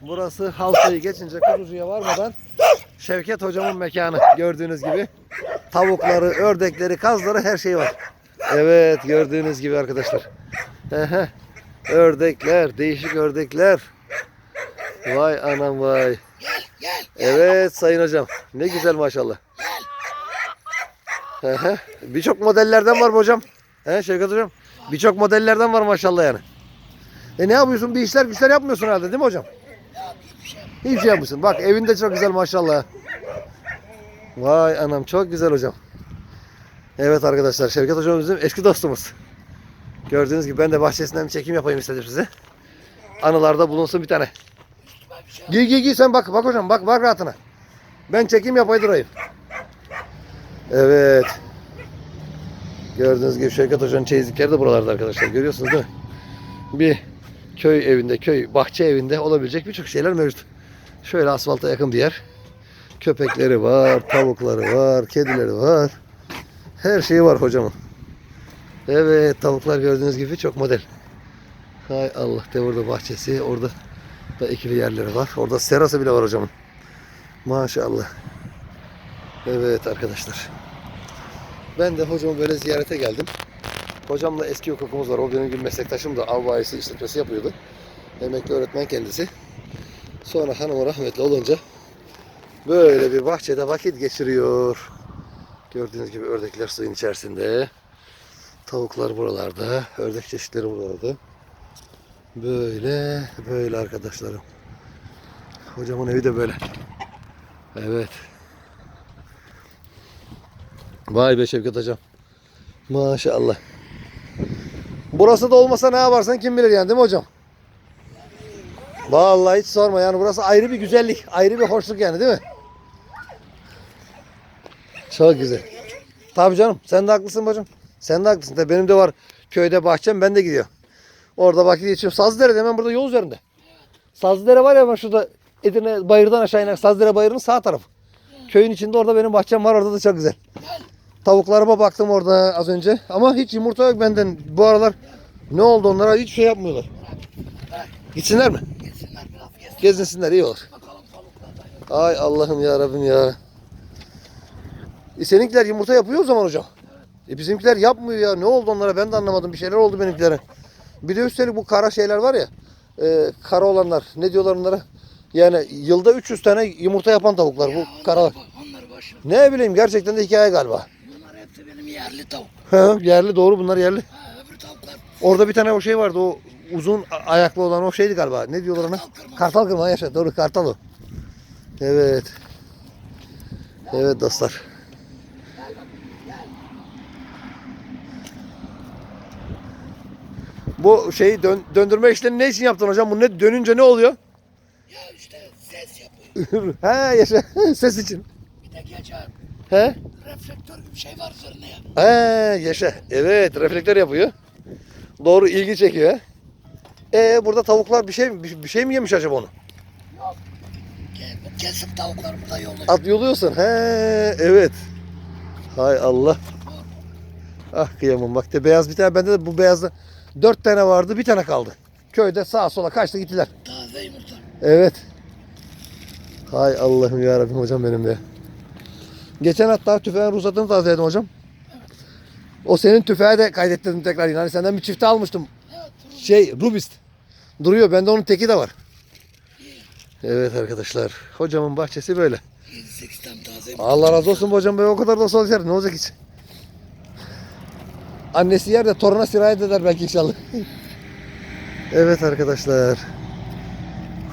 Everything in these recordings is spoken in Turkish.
Burası Halsa'yı geçince Kurucu'ya varmadan Şevket hocamın mekanı. Gördüğünüz gibi tavukları, ördekleri, kazları her şey var. Evet gördüğünüz gibi arkadaşlar. Ördekler, değişik ördekler. Vay anam vay. Evet sayın hocam. Ne güzel maşallah. Birçok modellerden var mı hocam? He Şevket hocam. Birçok modellerden var maşallah yani. E ne yapıyorsun? Bir işler güçler yapmıyorsun herhalde değil mi hocam? Hiçbir şey yapmıyorsun. Bak evinde çok güzel maşallah. Vay anam çok güzel hocam. Evet arkadaşlar Şevket hocam bizim eski dostumuz. Gördüğünüz gibi ben de bahçesinden bir çekim yapayım istedim size. Anılarda bulunsun bir tane. Giy giy giy sen bak bak hocam bak bak rahatına. Ben çekim yapayım durayım. Evet. Gördüğünüz gibi Şevket Hoca'nın çeyizlikleri de buralarda arkadaşlar. Görüyorsunuz değil mi? Bir köy evinde, köy bahçe evinde olabilecek birçok şeyler mevcut. Şöyle asfalta yakın bir yer. Köpekleri var, tavukları var, kedileri var. Her şeyi var hocamın. Evet tavuklar gördüğünüz gibi çok model. Hay Allah de burada bahçesi, orada da ikili yerleri var. Orada serası bile var hocamın. Maşallah. Evet arkadaşlar. Ben de hocamı böyle ziyarete geldim. Hocamla eski hukukumuz var. O benim gibi meslektaşım da av bayisi işletmesi yapıyordu. Emekli öğretmen kendisi. Sonra hanımı rahmetli olunca böyle bir bahçede vakit geçiriyor. Gördüğünüz gibi ördekler suyun içerisinde. Tavuklar buralarda. Ördek çeşitleri buralarda. Böyle böyle arkadaşlarım. Hocamın evi de böyle. Evet. Vay be Şevket hocam. Maşallah. Burası da olmasa ne yaparsan kim bilir yani değil mi hocam? Vallahi hiç sorma yani burası ayrı bir güzellik, ayrı bir hoşluk yani değil mi? Çok güzel. Tabii canım sen de haklısın bacım. Sen de haklısın. Tabii benim de var köyde bahçem ben de gidiyorum. Orada vakit geçiyorum. Sazlıdere'de hemen burada yol üzerinde. Sazlıdere var ya hemen şurada Edirne bayırdan aşağı inen Sazlıdere bayırının sağ tarafı. Köyün içinde orada benim bahçem var orada da çok güzel. Tavuklarıma baktım orada az önce ama hiç yumurta yok benden. Bu aralar ne oldu onlara hiç şey yapmıyorlar. Gitsinler mi? Gezinsinler iyi olur. Ay Allah'ım ya Rabbim ya. E seninkiler yumurta yapıyor o zaman hocam. E bizimkiler yapmıyor ya. Ne oldu onlara ben de anlamadım. Bir şeyler oldu benimkilere. Bir de üstelik bu kara şeyler var ya. E, kara olanlar. Ne diyorlar onlara? Yani yılda 300 tane yumurta yapan tavuklar bu karalar. Onları boş ver. Ne bileyim gerçekten de hikaye galiba. Yerli tavuk. Hı, yerli doğru bunlar yerli. Ha, öbür tavuklar Orada bir tane o şey vardı o uzun ayaklı olan o şeydi galiba. Ne diyorlar ona? Kartal kırma. Kartal kırma yaşa doğru kartal o. Evet. Evet dostlar. Bu şeyi dön- döndürme işlerini ne için yaptın hocam? Bu ne dönünce ne oluyor? ya işte ses yapıyor. He yaşa ses için. Bir de gece He? reflektör gibi bir şey var üzerine ya. He yaşa. Evet reflektör yapıyor. Doğru ilgi çekiyor. Ee burada tavuklar bir şey bir, bir şey mi yemiş acaba onu? Bu kesip tavuklar burada yolda. At yoluyorsun. He evet. Hay Allah. Ah kıyamam bak de beyaz bir tane bende de bu beyazda dört tane vardı bir tane kaldı. Köyde sağa sola kaçtı gittiler. Taze yumurta. Evet. Hay Allah'ım ya Rabbim hocam benim ya. Geçen hatta tüfeğin ruhsatını tazeledim hocam. O senin tüfeğe de kaydettirdim tekrar yine. Hani senden bir çifte almıştım. Evet. Şey Rubist. Duruyor. Bende onun teki de var. Evet arkadaşlar. Hocamın bahçesi böyle. 7-8 tane taze yumurta. Allah razı olsun hocam be o kadar da sol. Ne olacak hiç? Annesi yer de toruna sirayet eder belki inşallah. evet arkadaşlar.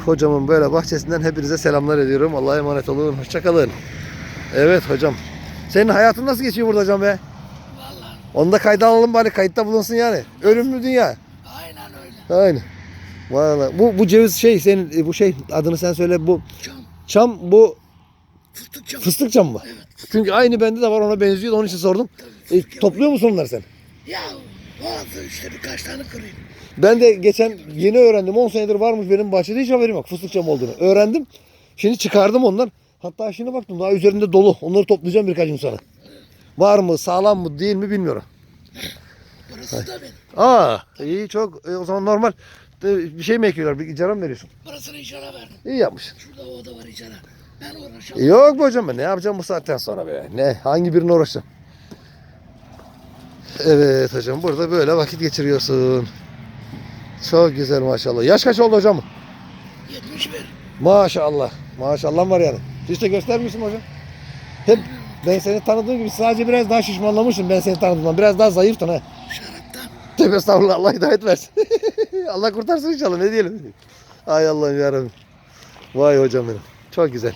Hocamın böyle bahçesinden hepinize selamlar ediyorum. Allah'a emanet olun. Hoşçakalın. Evet hocam. Senin hayatın nasıl geçiyor burada hocam be? Vallahi Onu da kayda alalım bari kayıtta bulunsun yani. Ölümlü dünya. aynen öyle. Aynen. Vallahi bu bu ceviz şey senin bu şey adını sen söyle bu Çam, çam bu fıstık çam. fıstık çam mı? Evet. Çünkü aynı bende de var ona benziyor onun için sordum. E, topluyor musun onları sen? Ya bazı işte birkaç tane kırayım. Ben de geçen yeni öğrendim. 10 senedir varmış benim bahçede hiç haberim yok fıstık çam olduğunu. Öğrendim. Şimdi çıkardım onlar. Hatta şimdi baktım daha üzerinde dolu. Onları toplayacağım birkaç gün sonra. Var mı, sağlam mı, değil mi bilmiyorum. Burası da benim. Aa, iyi çok. E, o zaman normal. De- Bir şey mi ekiyorlar? Bir icra mı veriyorsun? Burasını icra verdim. İyi yapmışsın. Şurada oda var icra. Ben uğraşamam. Yok be hocam ben ne yapacağım bu saatten sonra be? Ne? Hangi birine uğraşacağım? Evet hocam burada böyle vakit geçiriyorsun. Çok güzel maşallah. Yaş kaç oldu hocam? 71. Maşallah. Maşallah var yani. De göstermiyorsun hocam. Hep ben seni tanıdığım gibi sadece biraz daha şişmanlamışsın ben seni tanıdığımdan. Biraz daha zayıftın ha. Şaraptan. Tövbe estağfurullah Allah hidayet versin. Allah kurtarsın inşallah ne diyelim. Ay Allah'ım yarabbim. Vay hocam benim. Çok güzel.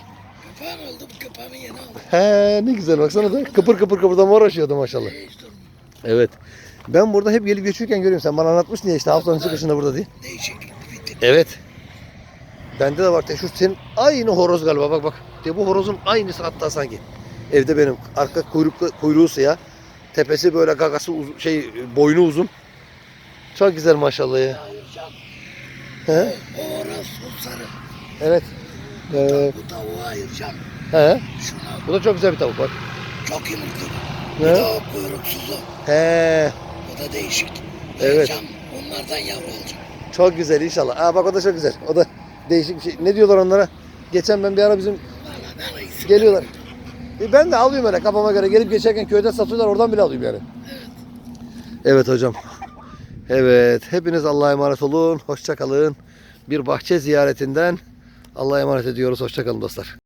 Köpeğim oldu. Bu köpeğimi yeni aldım. He ne güzel baksana da kıpır kıpır kıpırdama uğraşıyordu maşallah. Evet. Ben burada hep gelip geçiyorken görüyorum. Sen bana anlatmıştın ya işte haftanın çıkışında burada diye. Değişiklik. Evet. Bende de var. te- Şu senin aynı horoz galiba. Bak bak. De bu horozun aynısı hatta sanki. Evde benim. Arka kuyruklu, kuyruğu siyah. Tepesi böyle gagası uz- şey boynu uzun. Çok güzel maşallah ya. He? Horoz, sarı. Evet. Ee, Bu tavuğu ayıracağım. he. Şuna Bu da çok güzel bir tavuk bak. çok yumurtlu. Bu da o kuyruksuzu. He. Bu da değişik. Evet. Ayıracağım. Onlardan yavru alacağım. Çok güzel inşallah. Aa bak o da çok güzel. O da değişik bir şey. Ne diyorlar onlara? Geçen ben bir ara bizim Geliyorlar. E ben de alıyorum öyle kafama göre. Gelip geçerken köyde satıyorlar oradan bile alıyorum yani. Evet hocam. Evet. Hepiniz Allah'a emanet olun. Hoşça kalın. Bir bahçe ziyaretinden Allah'a emanet ediyoruz. Hoşça kalın dostlar.